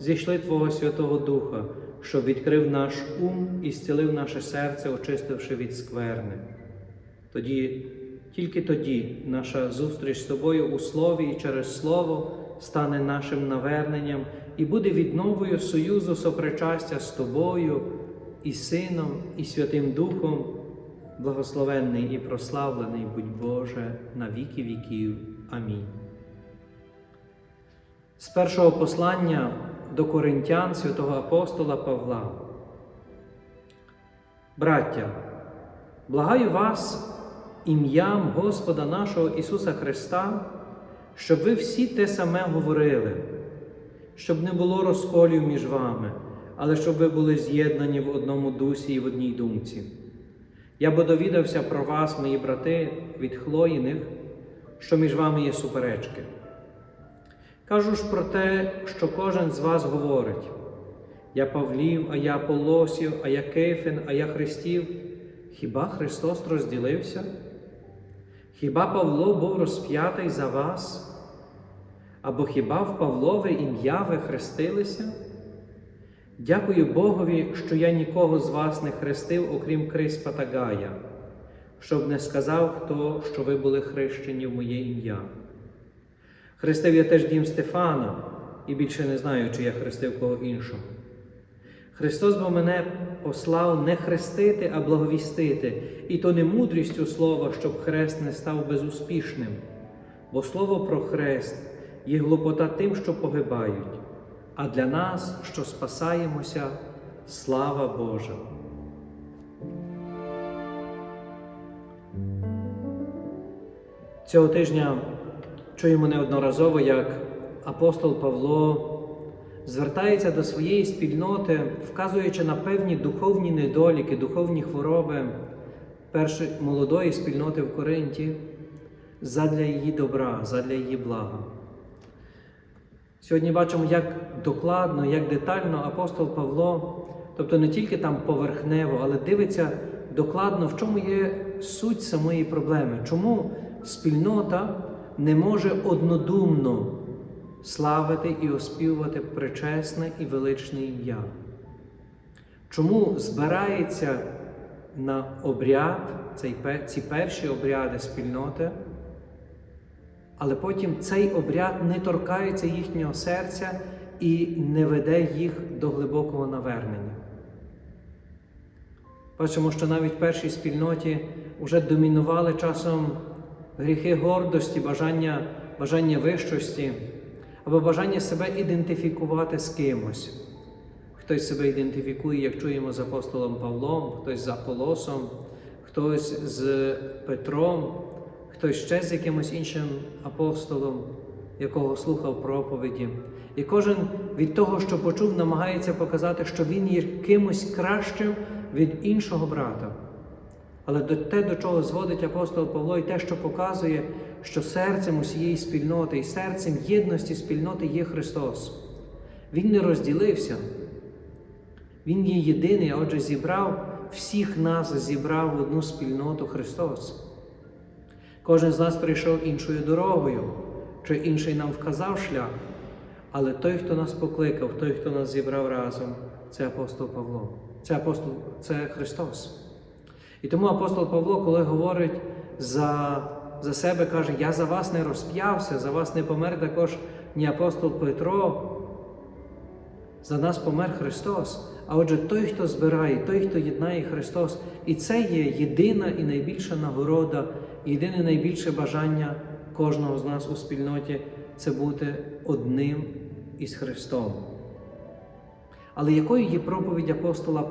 зійшли Твого Святого Духа, що відкрив наш ум і зцілив наше серце, очистивши від скверни. Тоді, тільки тоді наша зустріч з тобою у слові і через слово стане нашим наверненням і буде відновою союзу сопричастя з тобою і Сином, і Святим Духом, благословенний і прославлений будь Боже на віки віків. Амінь. З першого послання до коринтян святого апостола Павла. Браття, благаю вас ім'ям Господа нашого Ісуса Христа, щоб ви всі те саме говорили, щоб не було розколів між вами, але щоб ви були з'єднані в одному дусі і в одній думці. Я бо довідався про вас, мої брати, від Хлоїних, що між вами є суперечки. Кажу ж про те, що кожен з вас говорить: я Павлів, а я Полосів, а я Кефін, а я Христів. Хіба Христос розділився? Хіба Павло був розп'ятий за вас? Або хіба в Павлове ім'я ви хрестилися? Дякую Богові, що я нікого з вас не хрестив, окрім Криспа та Гая, щоб не сказав хто, що ви були хрещені в моє ім'я. Хрестив я теж дім Стефана, і більше не знаю, чи я хрестив кого іншого. Христос бо мене послав не хрестити, а благовістити, і то не мудрістю слова, щоб хрест не став безуспішним, бо слово про хрест є глупота тим, що погибають, а для нас, що спасаємося, слава Божа. Цього тижня чуємо неодноразово, як апостол Павло звертається до своєї спільноти, вказуючи на певні духовні недоліки, духовні хвороби першої молодої спільноти в Коринті задля її добра, задля її блага. Сьогодні бачимо, як докладно, як детально апостол Павло, тобто не тільки там поверхнево, але дивиться докладно, в чому є суть самої проблеми, чому спільнота не може однодумно славити і оспівувати причесне і величне ім'я. Чому збирається на обряд, ці перші обряди спільноти, але потім цей обряд не торкається їхнього серця і не веде їх до глибокого навернення. Бачимо, що навіть в першій спільноті вже домінували часом гріхи гордості, бажання, бажання вищості або бажання себе ідентифікувати з кимось. Хтось себе ідентифікує, як чуємо з апостолом Павлом, хтось з Аполосом, хтось з Петром, хтось ще з якимось іншим апостолом, якого слухав проповіді. І кожен від того, що почув, намагається показати, що він є кимось кращим від іншого брата. Але те, до чого зводить апостол Павло, і те, що показує, що серцем усієї спільноти і серцем єдності спільноти є Христос. Він не розділився. Він є єдиний, а отже, зібрав всіх нас, зібрав в одну спільноту Христос. Кожен з нас прийшов іншою дорогою, чи інший нам вказав шлях. Але той, хто нас покликав, той, хто нас зібрав разом, це апостол Павло, це апостол, це Христос. І тому апостол Павло, коли говорить за за себе, каже, я за вас не розп'явся, за вас не помер також ні апостол Петро. За нас помер Христос. А отже, той, хто збирає, той, хто єднає Христос, і це є єдина і найбільша нагорода, єдине найбільше бажання кожного з нас у спільноті це бути одним із Христом. Але якою є проповідь апостола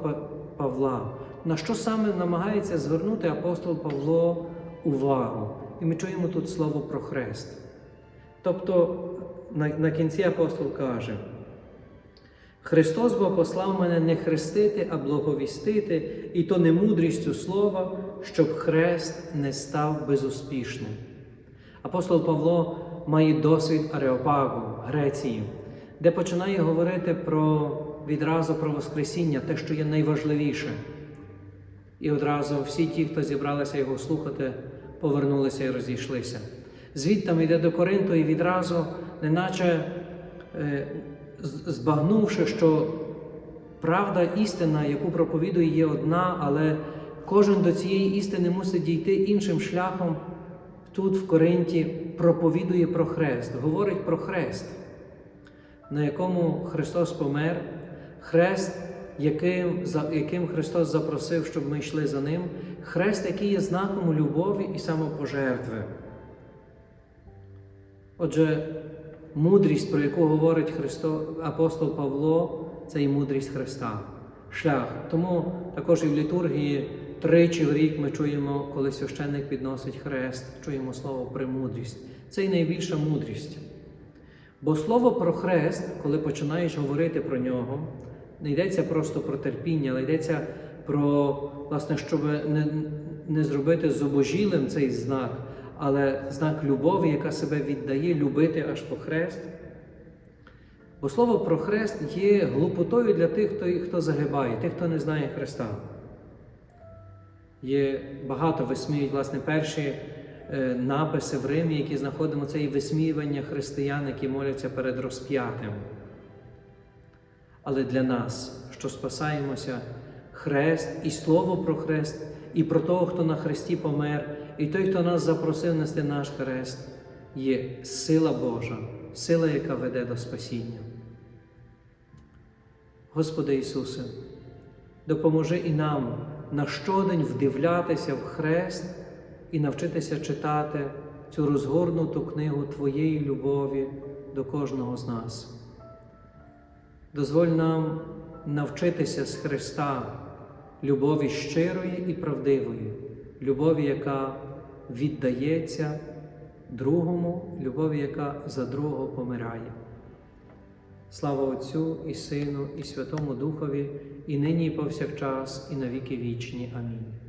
Павла? На що саме намагається звернути апостол Павло увагу? І ми чуємо тут слово про хрест. Тобто на, на кінці апостол каже: Христос бо послав мене не хрестити, а благовістити, і то не мудрістю слова, щоб хрест не став безуспішним. Апостол Павло має досвід Ареопагу, Греції, де починає говорити про відразу про Воскресіння, те, що є найважливіше. І одразу всі ті, хто зібралися його слухати, повернулися і розійшлися. Звідтам йде до Коринту і відразу, неначе е, збагнувши, що правда істина, яку проповідує, є одна, але кожен до цієї істини мусить дійти іншим шляхом. Тут в Коринті проповідує про хрест, говорить про хрест, на якому Христос помер, хрест, яким, за, яким Христос запросив, щоб ми йшли за ним, хрест, який є знаком любові і самопожертви. Отже, мудрість, про яку говорить Христо, апостол Павло, це і мудрість Христа, шлях. Тому також і в літургії тричі в рік ми чуємо, коли священник підносить хрест, чуємо слово премудрість. Це і найбільша мудрість. Бо слово про хрест, коли починаєш говорити про нього, не йдеться просто про терпіння, але йдеться про, власне, щоб не, не зробити зубожілим цей знак, але знак любові, яка себе віддає, любити аж по хрест. Бо слово про хрест є глупотою для тих, хто, хто загибає, тих, хто не знає Христа. Є багато висміють, власне, перші написи в Римі, які знаходимо, це і висміювання християн, які моляться перед розп'ятим. Але для нас, що спасаємося, хрест і слово про хрест, і про того, хто на хресті помер, і той, хто нас запросив нести наш хрест, є сила Божа, сила, яка веде до спасіння. Господи Ісусе, допоможи і нам на щодень вдивлятися в хрест і навчитися читати цю розгорнуту книгу Твоєї любові до кожного з нас. Дозволь нам навчитися з Христа любові щирої і правдивої, любові, яка віддається другому, любові, яка за другого помирає. Слава Отцю і Сину, і Святому Духові, і нині, і повсякчас, і на віки вічні. Амінь.